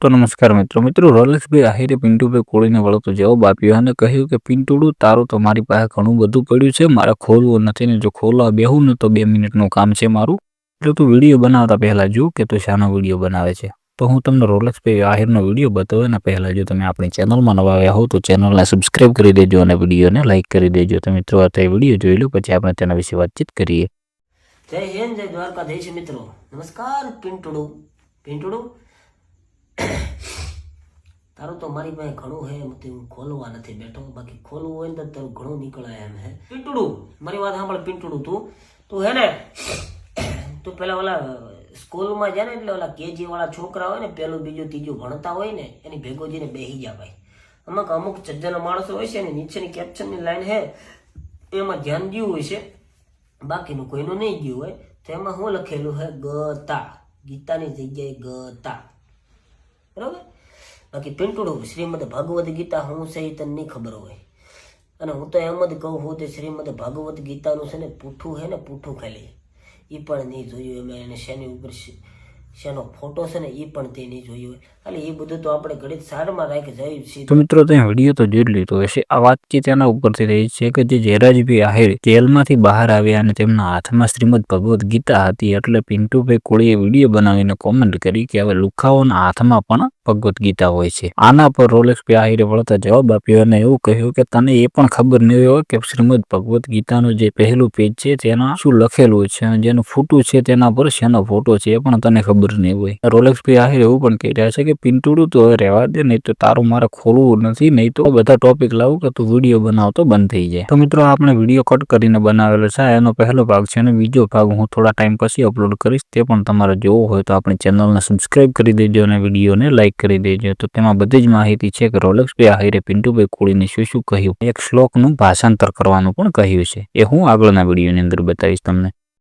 તો નમસ્કાર મિત્રો. મિત્રો, રોલેશભાઈ આહિરે પિન્ટુભાઈ કોળીને વળતો જવાબ આપ્યો અને કહ્યું કે, પિન્ટુડું, તારું તો મારી પાસે ઘણું બધું પડ્યું છે. મારે ખોલવું નથી ને જો ખોલવા બેહું ને તો બે મિનિટનું કામ છે મારું. એટલે તું વીડિયો બનાવતા પહેલા જો કે તું શાનો વીડિયો બનાવે છે. તો હું તમને રોલેશભાઈ આહિરનો વીડિયો બતાવે એના પહેલાં જો તમે આપણી ચેનલમાં નવા આવ્યા હો તો ચેનલને સબસ્ક્રાઇબ કરી દેજો અને વિડીયોને લાઇક કરી દેજો. તો મિત્રો અત્યારે વીડિયો જોઈ લો, પછી આપણે તેના વિશે વાતચીત કરીએ. જય હિન્દ, જય દ્વારકાધીશ મિત્રો. નમસ્કાર, પિન્ટુડું. પિન્ટુડું તારું તો મારી પાસે ઘણું હે એમ તે હું ખોલવા નથી બેઠો. બાકી ખોલવું હોય ને તો તારું ઘણું નીકળાય એમ હે. પીંટડું, મારી વાત સાંભળ પીંટડું તું. તું હે ને, તું પેલા ઓલા સ્કૂલમાં જાય ને એટલે ઓલા કેજી વાળા છોકરા હોય ને, પેલું બીજું ત્રીજું ભણતા હોય ને, એની ભેગો જઈને બેસી જા ભાઈ. અમુક અમુક સજ્જન માણસો હોય છે ને, નીચેની કેપ્શનની લાઈન હે, એમાં ધ્યાન દયું હોય છે. બાકીનું કોઈનું નહીં ગયું હોય, તો એમાં શું લખેલું હે? ગતા. ગીતાની જગ્યાએ ગતા. બરાબર? બાકી પિંટુડું શ્રીમદ ભગવદ્ ગીતા હું છે એ તને નહીં ખબર હોય. અને હું તો એમ જ કહું હું તે શ્રીમદ ભાગવદ્ ગીતાનું છે ને પૂઠું છે ને પૂઠું ખાલી. એ પણ નહીં જોયું એમાં. એને શેની ઉપર શેનો ફોટો છે ને એ પણ તે નહીં જોયું હોય ખાલી એ બધું તો આપણે ઘડી સારમાં રાખી જઈએ છે તો મિત્રો ત્યાં વીડિયો તો જોઈ લીધો હશે. આ વાતચીત એના ઉપરથી રહી છે કે જે જયરાજભાઈ આહિર જેલમાંથી બહાર આવ્યા અને તેમના હાથમાં શ્રીમદ ભગવદ્ ગીતા હતી એટલે પિન્ટુભાઈ કોળીએ વીડિયો બનાવીને કોમેન્ટ કરી કે હવે લુખાઓના હાથમાં પણ ભગવદ્ ગીતા હોય છે. આના પર રોલેક્સ આહિરે વળતા જવાબ આપ્યો અને એવું કહ્યું કે તને એ પણ ખબર નહીં હોય કે શ્રીમદ ભગવદ્ ગીતાનું જે પહેલું પેજ છે તેના શું લખેલું છે જેનું ફોટો છે તેના પર શેનો ફોટો છે એ પણ તને ખબર નહીં હોય. રોલેક્સ આહિર એવું પણ કહી રહ્યા છે કે પિન્ટુડું તો હવે રહેવા દે, નહીં તો તારું મારે ખોલવું નથી, નહીં તો બધા ટોપિક લાવું કે તું વીડિયો બનાવતો બંધ થઈ જાય. તો મિત્રો, આપણે વીડિયો કટ કરીને બનાવેલો છે. એનો પહેલો ભાગ છે અને બીજો ભાગ હું થોડા ટાઈમ પછી અપલોડ કરીશ. તે પણ તમારે જોવો હોય તો આપણી ચેનલને સબસ્ક્રાઈબ કરી દેજો અને વિડીયોને લાઇક કરી દેજો. તો તેમાં બધી જ માહિતી છે કે રોલેક્સભાઈ આહિરે પિન્ટુભાઈ કોળીને શું શું કહ્યું? એક શ્લોકનું ભાષાંતર કરવાનું પણ કહ્યું છે. એ હું આગળના વિડીયોની અંદર બતાવીશ તમને.